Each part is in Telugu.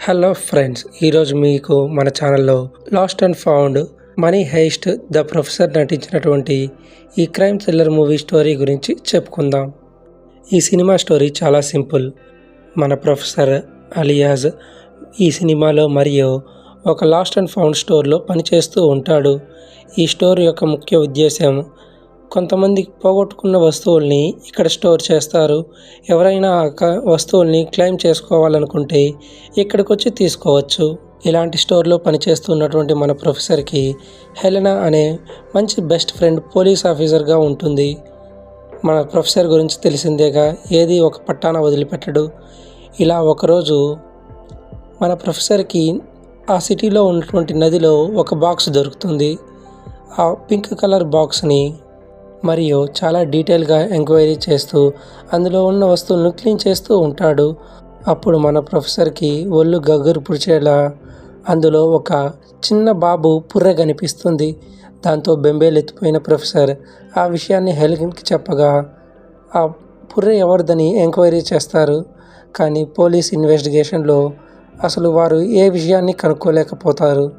హలో ఫ్రెండ్స్ ఈరోజు మీకు మన ఛానల్లో lost and found money heist the professor నటించినటువంటి ఈ క్రైమ్ థ్రిల్లర్ మూవీ స్టోరీ గురించి చెప్పుకుందాం. ఈ సినిమా స్టోరీ చాలా సింపుల్ మన ప్రొఫెసర్ అలియాజ్ ఈ సినిమాలో మరియు ఒక లాస్ట్ అండ్ ఫౌండ్ స్టోర్లో పనిచేస్తూ ఉంటాడు. ఈ స్టోర్ యొక్క ముఖ్య ఉద్దేశం కొంతమంది పోగొట్టుకున్న వస్తువుల్ని ఇక్కడ స్టోర్ చేస్తారు. ఎవరైనా ఆ క- వస్తువుల్ని క్లెయిమ్ చేసుకోవాలనుకుంటే ఇక్కడికి వచ్చి తీసుకోవచ్చు. ఇలాంటి స్టోర్లో పనిచేస్తున్నటువంటి మన ప్రొఫెసర్కి హెలెనా అనే మంచి బెస్ట్ ఫ్రెండ్ పోలీస్ ఆఫీసర్గా ఉంటుంది. మన ప్రొఫెసర్ గురించి తెలిసిందేగా ఏది ఒక పట్టాన వదిలిపెట్టడు. ఇలా ఒకరోజు మన ప్రొఫెసర్కి ఆ సిటీలో ఉన్నటువంటి నదిలో ఒక బాక్స్ దొరుకుతుంది. ఆ పింక్ కలర్ బాక్స్ని మరియు చాలా డీటెయిల్గా ఎంక్వైరీ చేస్తూ అందులో ఉన్న వస్తువులను క్లీన్ చేస్తూ ఉంటాడు. అప్పుడు మన ప్రొఫెసర్కి ఒళ్ళు గగ్గురు పుడిచేలా అందులో ఒక చిన్న బాబు పుర్రె కనిపిస్తుంది. దాంతో బెంబేలెత్తిపోయిన ప్రొఫెసర్ ఆ విషయాన్ని హెలెన్కి చెప్పగా ఆ పుర్రె ఎవరిదని ఎంక్వైరీ చేస్తారు? కానీ పోలీస్ ఇన్వెస్టిగేషన్లో అసలు వారు ఏ విషయాన్ని కనుక్కోలేకపోతారు?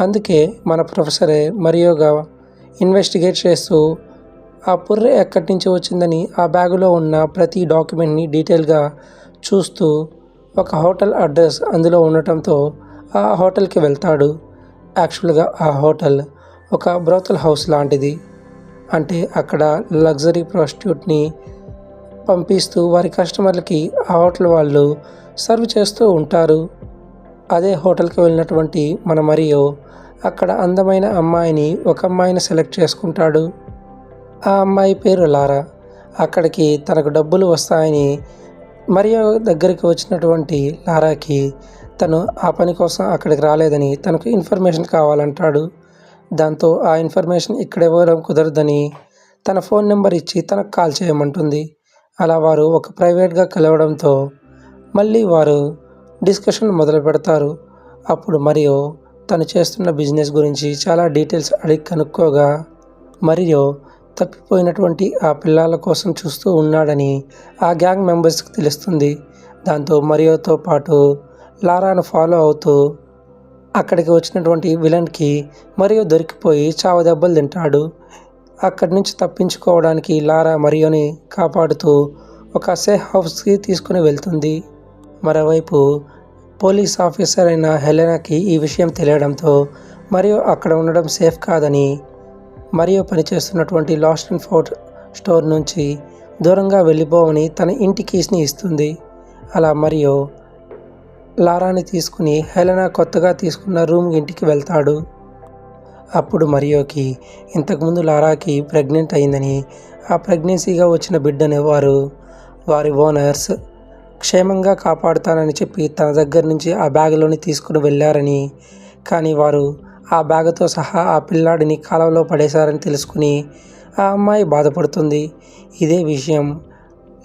అందుకే మన ప్రొఫెసరే మరియోగా ఇన్వెస్టిగేట్ చేస్తూ ఆ పుర్రె ఎక్కడి నుంచి వచ్చిందని ఆ బ్యాగులో ఉన్న ప్రతి డాక్యుమెంట్ని డీటెయిల్గా చూస్తూ ఒక హోటల్ అడ్రస్ అందులో ఉండటంతో ఆ హోటల్కి వెళ్తాడు. యాక్చువల్గా ఆ హోటల్ ఒక బ్రోతల్ హౌస్ లాంటిది. అంటే అక్కడ లగ్జరీ ప్రాస్టిట్యూట్ని పంపిస్తూ వారి కస్టమర్లకి ఆ హోటల్ వాళ్ళు సర్వ్ చేస్తూ ఉంటారు. అదే హోటల్కి వెళ్ళినటువంటి మన మరియు అక్కడ అందమైన అమ్మాయిని ఒక అమ్మాయిని సెలెక్ట్ చేసుకుంటాడు. ఆ అమ్మాయి పేరు లారా. అక్కడికి తనకు డబ్బులు వస్తాయని మరియు దగ్గరికి వచ్చినటువంటి లారాకి తను ఆ పని కోసం అక్కడికి రాలేదని తనకు ఇన్ఫర్మేషన్ కావాలంటాడు. దాంతో ఆ ఇన్ఫర్మేషన్ ఇక్కడ ఇవ్వడం కుదరదని తన ఫోన్ నెంబర్ ఇచ్చి తనకు కాల్ చేయమంటుంది. అలా వారు ఒక ప్రైవేట్గా కలవడంతో మళ్ళీ వారు డిస్కషన్ మొదలు పెడతారు. అప్పుడు మరియు తను చేస్తున్న బిజినెస్ గురించి చాలా డీటెయిల్స్ అడిగి కనుక్కోగా మరియు తప్పిపోయినటువంటి ఆ పిల్లల కోసం చూస్తూ ఉన్నాడని ఆ గ్యాంగ్ మెంబర్స్కి తెలుస్తుంది. దాంతో మరియోతో పాటు లారాను ఫాలో అవుతూ అక్కడికి వచ్చినటువంటి విలన్కి మరియు దొరికిపోయి చావ దెబ్బలు తింటాడు. అక్కడి నుంచి తప్పించుకోవడానికి లారా మరియోని కాపాడుతూ ఒక సేఫ్ హౌస్కి తీసుకుని వెళ్తుంది. మరోవైపు పోలీస్ ఆఫీసర్ అయిన హెలెనాకి ఈ విషయం తెలియడంతో మరియు అక్కడ ఉండడం సేఫ్ కాదని మరియు పనిచేస్తున్నటువంటి లాస్ట్ అండ్ ఫోర్ట్ స్టోర్ నుంచి దూరంగా వెళ్ళిపోవని తన ఇంటి కీస్ని ఇస్తుంది. అలా మరియు లారాని తీసుకుని హెలెనా కొత్తగా తీసుకున్న రూమ్ ఇంటికి వెళ్తాడు. అప్పుడు మరియోకి ఇంతకుముందు లారాకి ప్రెగ్నెంట్ అయిందని ఆ ప్రెగ్నెన్సీగా వచ్చిన బిడ్డని వారు వారి ఓనర్స్ క్షేమంగా కాపాడుతానని చెప్పి తన దగ్గర నుంచి ఆ బ్యాగ్లోని తీసుకుని వెళ్ళారని కానీ వారు ఆ బ్యాగ్తో సహా ఆ పిల్లాడిని కాలంలో పడేశారని తెలుసుకుని ఆ అమ్మాయి బాధపడుతుంది. ఇదే విషయం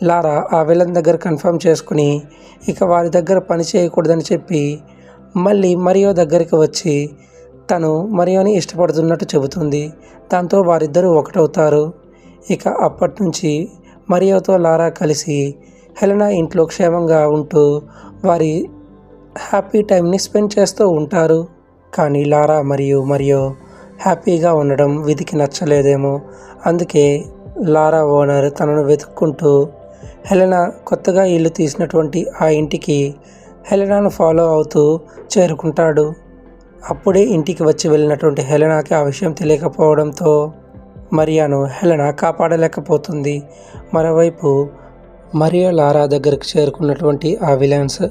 లారా ఆ విలన్ దగ్గర కన్ఫర్మ్ చేసుకుని ఇక వారి దగ్గర పని చేయకూడదని చెప్పి మళ్ళీ మరియో దగ్గరికి వచ్చి తను మరియోని ఇష్టపడుతున్నట్టు చెబుతుంది. దాంతో వారిద్దరూ ఒకటవుతారు. ఇక అప్పటి నుంచి మరియోతో లారా కలిసి హెలనా ఇంట్లో క్షేమంగా ఉంటూ వారి హ్యాపీ టైంని స్పెండ్ చేస్తూ ఉంటారు. కానీ లారా మరియు మరియు హ్యాపీగా ఉండడం విధికి నచ్చలేదేమో. అందుకే లారా ఓనర్ తనను వెతుక్కుంటూ హెలెనా కొత్తగా ఇల్లు తీసినటువంటి ఆ ఇంటికి హెలెనాను ఫాలో అవుతూ చేరుకుంటాడు. అప్పుడే ఇంటికి వచ్చి వెళ్ళినటువంటి హెలెనాకి ఆ విషయం తెలియకపోవడంతో మరియాను హెలెనా కాపాడలేకపోతుంది. మరోవైపు మరియా లారా దగ్గరకు చేరుకున్నటువంటి ఆ విలన్స్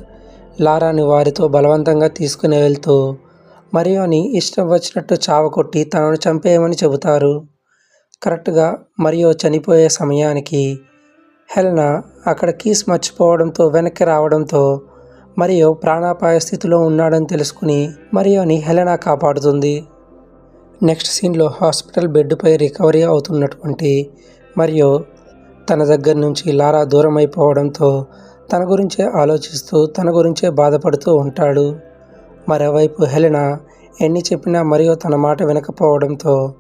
లారాని వారితో బలవంతంగా తీసుకుని వెళ్తూ మరియోని ఇష్టం వచ్చినట్టు చావకొట్టి తనను చంపేయమని చెబుతారు. కరెక్ట్గా మరియో చనిపోయే సమయానికి హెలన అక్కడ కీస్ మర్చిపోవడంతో వెనక్కి రావడంతో మరియు ప్రాణాపాయ స్థితిలో ఉన్నాడని తెలుసుకుని మరియోని హెలెనా కాపాడుతుంది. నెక్స్ట్ సీన్లో హాస్పిటల్ బెడ్పై రికవరీ అవుతున్నటువంటి మరియు తన దగ్గర నుంచి లారా దూరం అయిపోవడంతో తన గురించే ఆలోచిస్తూ తన గురించే బాధపడుతూ ఉంటాడు. మరోవైపు హెలెన ఎన్ని చెప్పినా మరియు తన మాట వినకపోవడంతో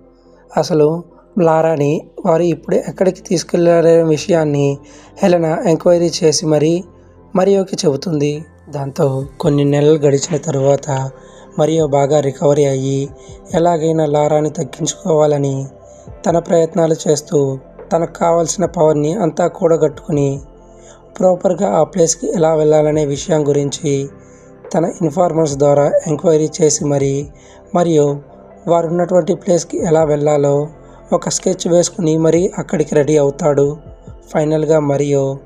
అసలు లారాని వారు ఇప్పుడు ఎక్కడికి తీసుకెళ్ళారనే విషయాన్ని హెలెన ఎంక్వైరీ చేసి మరీ మరియోకి చెబుతుంది. దాంతో కొన్ని నెలలు గడిచిన తరువాత మరియు బాగా రికవరీ అయ్యి ఎలాగైనా లారాని తగ్గించుకోవాలని తన ప్రయత్నాలు చేస్తూ తనకు కావాల్సిన పవర్ని అంతా కూడగట్టుకుని ప్రాపర్గా ఆ ప్లేస్కి ఎలా వెళ్ళాలనే విషయం గురించి తన ఇన్ఫార్మర్స్ ద్వారా ఎంక్వైరీ చేసి మరి మరియు వారు ఉన్నటువంటి ప్లేస్కి ఎలా వెళ్ళాలో ఒక స్కెచ్ వేసుకుని మరీ అక్కడికి రెడీ అవుతాడు. ఫైనల్గా మరియు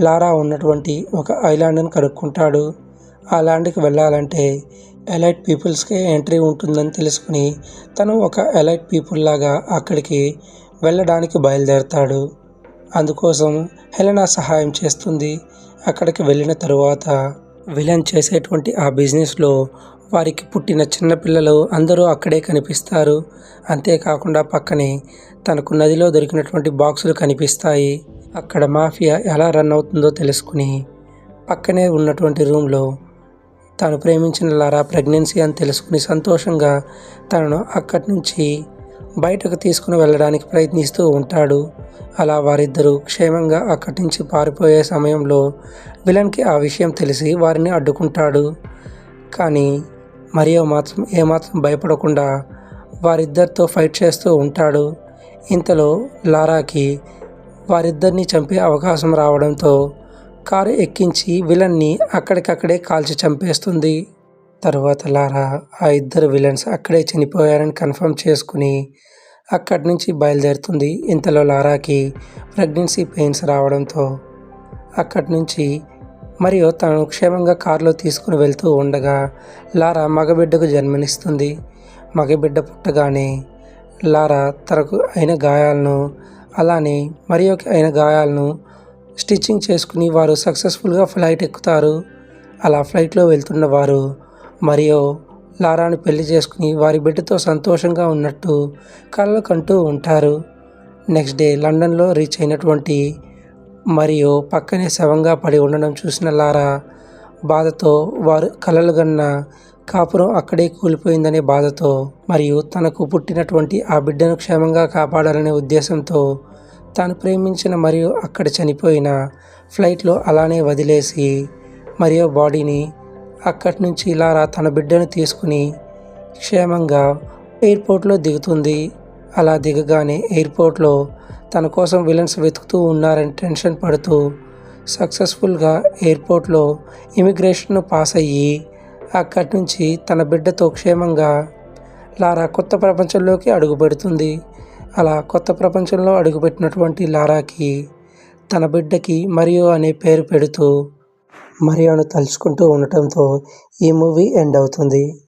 లారా ఉన్నటువంటి ఒక ఐలాండ్ని కనుక్కుంటాడు. ఆ ల్యాండ్కి వెళ్ళాలంటే ఎలైట్ పీపుల్స్కే ఎంట్రీ ఉంటుందని తెలుసుకుని తను ఒక ఎలైట్ పీపుల్ లాగా అక్కడికి వెళ్ళడానికి బయలుదేరతాడు. అందుకోసం హెలెనా సహాయం చేస్తుంది. అక్కడికి వెళ్ళిన తరువాత విలన్ చేసేటువంటి ఆ బిజినెస్లో వారికి పుట్టిన చిన్నపిల్లలు అందరూ అక్కడే కనిపిస్తారు. అంతేకాకుండా పక్కనే తనకు నదిలో దొరికినటువంటి బాక్సులు కనిపిస్తాయి. అక్కడ మాఫియా ఎలా రన్ అవుతుందో తెలుసుకుని పక్కనే ఉన్నటువంటి రూమ్లో తాను ప్రేమించిన లారా ప్రెగ్నెన్సీ అని తెలుసుకుని సంతోషంగా తనను అక్కడి నుంచి బయటకు తీసుకుని వెళ్ళడానికి ప్రయత్నిస్తూ ఉంటాడు. అలా వారిద్దరూ క్షేమంగా అక్కడి నుంచి పారిపోయే సమయంలో విలన్కి ఆ విషయం తెలిసి వారిని అడ్డుకుంటాడు. కానీ మరియో మాత్రం ఏమాత్రం భయపడకుండా వారిద్దరితో ఫైట్ చేస్తూ ఉంటాడు. ఇంతలో లారాకి వారిద్దరిని చంపే అవకాశం రావడంతో కారు ఎక్కించి విలన్ని అక్కడికక్కడే కాల్చి చంపేస్తుంది. తర్వాత లారా ఆ ఇద్దరు విలన్స్ అక్కడే చనిపోయారని కన్ఫర్మ్ చేసుకుని అక్కడి నుంచి బయలుదేరుతుంది ఇంతలో లారాకి ప్రెగ్నెన్సీ పెయిన్స్ రావడంతో. అక్కడి నుంచి మరియు తను క్షేమంగా కారులో తీసుకుని వెళ్తూ ఉండగా లారా మగబిడ్డకు జన్మనిస్తుంది. మగబిడ్డ పుట్టగానే లారా తనకు అయిన గాయాలను అలానే మరియోకి అయిన గాయాలను స్టిచ్చింగ్ చేసుకుని వారు సక్సెస్ఫుల్గా ఫ్లైట్ ఎక్కుతారు. అలా ఫ్లైట్లో వెళ్తున్న వారు మరియు లారాను పెళ్ళి చేసుకుని వారి బిడ్డతో సంతోషంగా ఉన్నట్టు కళ్ళు కంటూ ఉంటారు. నెక్స్ట్ డే లండన్లో రీచ్ అయినటువంటి మరియు పక్కనే శవంగా పడి ఉండడం చూసిన లారా బాధతో వారు కలలు గన్న కాపురం అక్కడే కూలిపోయిందనే బాధతో మరియు తనకు పుట్టినటువంటి ఆ బిడ్డను క్షేమంగా కాపాడాలనే ఉద్దేశంతో తాను ప్రేమించిన మరియు అక్కడ చనిపోయిన ఫ్లైట్లో అలానే వదిలేసి మరియు బాడీని అక్కడి నుంచి లారా తన బిడ్డను తీసుకుని క్షేమంగా ఎయిర్పోర్ట్లో దిగుతుంది. అలా దిగగానే ఎయిర్పోర్ట్లో తన కోసం విలన్స్ వెతుకుతూ ఉన్నారని టెన్షన్ పడుతూ సక్సెస్ఫుల్గా ఎయిర్పోర్ట్లో ఇమిగ్రేషన్ను పాస్ అయ్యి అక్కడి నుంచి తన బిడ్డతో క్షేమంగా లారా కొత్త ప్రపంచంలోకి అడుగుపెడుతుంది. అలా కొత్త ప్రపంచంలో అడుగుపెట్టినటువంటి లారాకి తన బిడ్డకి మరియు అనే పేరు పెడుతూ మరియోను తలుచుకుంటూ ఉండటంతో ఈ మూవీ ఎండ్ అవుతుంది.